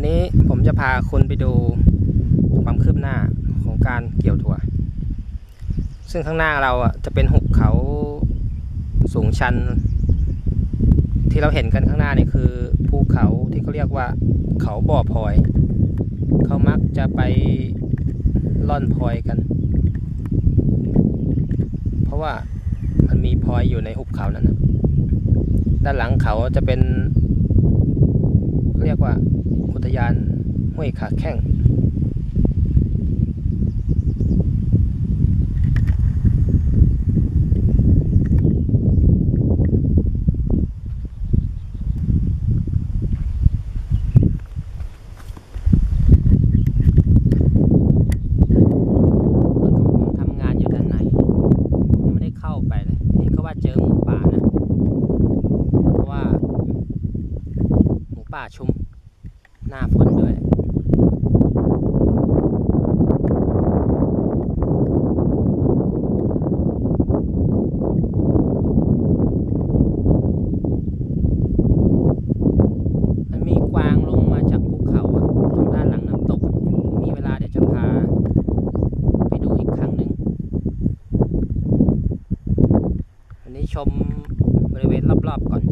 วันนี้ผมจะพาคุณไปดูความคืบหน้าของการเกี่ยวถั่ว ซึ่งข้างหน้าเราอะจะเป็นหุบเขาสูงชัน ที่เราเห็นกันข้างหน้านี่คือภูเขาที่เขาเรียกว่าเขาบ่อพลอย เขามักจะไปล่อนพลอยกัน เพราะว่ามันมีพลอยอยู่ในหุบเขานั้นนะด้านหลังเขาจะเป็น เรียกว่าอุทยานห้วยขาแข้งผมทำงานอยู่ด้านในผมไม่ได้เข้าไปเลยเขาว่าเจอหมูป่านะเพราะว่าหมูป่าชุม หน้าฝนด้วยมันมีกวางลงมาจากภูเขาอะตรงด้านหลังน้ำตกมีเวลาเดี๋ยวจะพาไปดูอีกครั้งหนึ่งวันนี้ชมบริเวณรอบๆก่อน